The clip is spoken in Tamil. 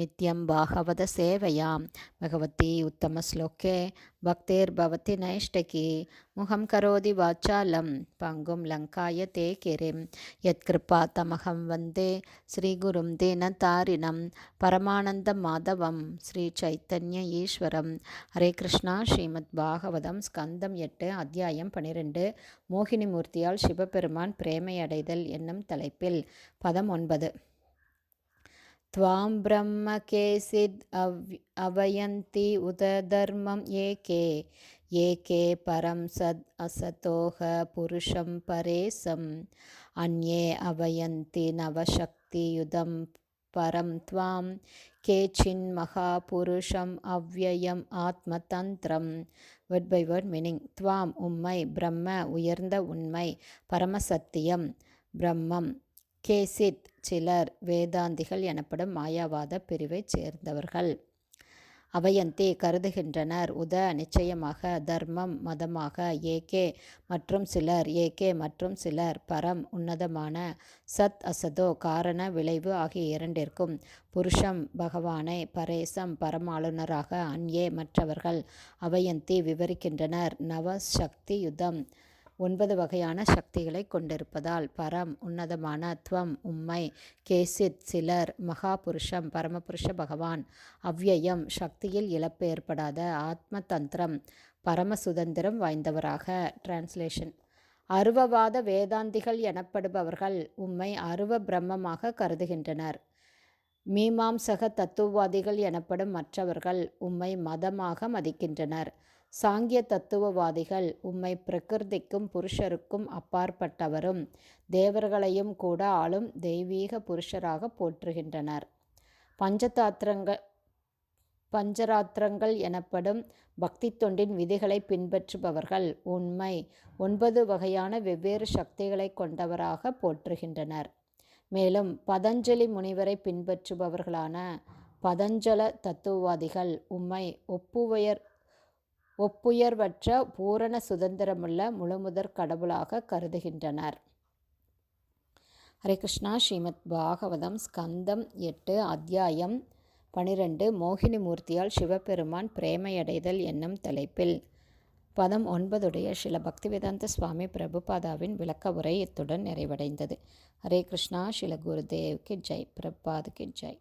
नित्यं बाहवदसेवयां भगवती उत्तमश्लोके भक्तिर्भवति नैष्टकी मुखं करोति वाचालं पङ्गुं लङ्काय ते गिरिं यत्कृपातमहं वन्दे श्रीगुरुं दीनतारिणं परमानन्दमाधवं श्रीचैतन्य ஈஸ்வரம் ஹரே கிருஷ்ணா ஸ்ரீமத் பாகவதம் ஸ்கந்தம் எட்டு அத்தியாயம் பனிரெண்டு மோகினி மூர்த்தியால் சிவபெருமான் பிரேமை அடைதல் என்னும் தலைப்பில் பதம் ஒன்பது त्वां ब्रह्म केचिद् अव् अवयन्ति उत धर्मं एके एके परं सद् असतोः पुरुषं परेशम् अन्ये अवयन्ति नवशक्तियुधं परं त्वां கேச்சின்மகாபுருஷம் அவ்வயம் ஆத்மதந்திரம் வேர்ட் பை வேர்ட் மீனிங் துவாம் உண்மை பிரம்ம உயர்ந்த உண்மை பரமசத்தியம் பிரம்மம் கேசித் சிலர் வேதாந்திகள் எனப்படும் மாயாவாத பிரிவைச் சேர்ந்தவர்கள். அவயந்தி கருதுகின்றனர். உத நிச்சயமாக தர்மம் மதமாக ஏகே மற்றும் சிலர் ஏகே மற்றும் சிலர் பரம் உன்னதமான சத் அசதோ காரண விளைவு ஆகிய இரண்டிற்கும் புருஷம் பகவானை பரேசம் பரமாளுநராக அன்யே மற்றவர்கள் அவையந்தி விவரிக்கின்றனர். நவசக்தி யுதம். ஒன்பது வகையான சக்திகளை கொண்டிருப்பதால் பரம் உன்னதமான துவம் உம்மை கேசித் சிலர் மகாபுருஷம் பரமபுருஷ பகவான் அவ்யயம் சக்தியில் இழப்பு ஏற்படாத ஆத்ம தந்திரம் பரம சுதந்திரம் வாய்ந்தவராக. டிரான்ஸ்லேஷன் அருவவாத வேதாந்திகள் எனப்படுபவர்கள் உம்மை அருவ பிரம்மமாக கருதுகின்றனர். மீமாம்சக தத்துவவாதிகள் எனப்படும் மற்றவர்கள் உம்மை மதமாக மதிக்கின்றனர். சாங்கிய தத்துவவாதிகள் உம்மை பிரகிருதிக்கும் புருஷருக்கும் அப்பாற்பட்டவரும் தேவர்களையும் கூட ஆளும் தெய்வீக புருஷராக போற்றுகின்றனர். பஞ்சதாத்திரங்கள் பஞ்சராத்திரங்கள் எனப்படும் பக்தி தொண்டின் விதிகளை பின்பற்றுபவர்கள் உண்மை ஒன்பது வகையான வெவ்வேறு சக்திகளை கொண்டவராக போற்றுகின்றனர். மேலும் பதஞ்சலி முனிவரை பின்பற்றுபவர்களான பதஞ்சல தத்துவவாதிகள் உம்மை ஒப்புவையர் ஒப்புயர்வற்ற பூரண சுதந்திரமுள்ள முழுமுதற் கடவுளாக கருதுகின்றனர். ஹரே கிருஷ்ணா ஸ்ரீமத் பாகவதம் ஸ்கந்தம் எட்டு அத்தியாயம் பனிரெண்டு மோகினி மூர்த்தியால் சிவபெருமான் பிரேமையடைதல் என்னும் தலைப்பில். பதம் ஒன்பதுடைய சில பக்திவேதாந்த சுவாமி பிரபுபாதாவின் விளக்க உரை இத்துடன் நிறைவடைந்தது. ஹரே கிருஷ்ணா ஸ்ரீல குருதேவ்க்கு ஜெய் பிரபாதுக்கு ஜெய்.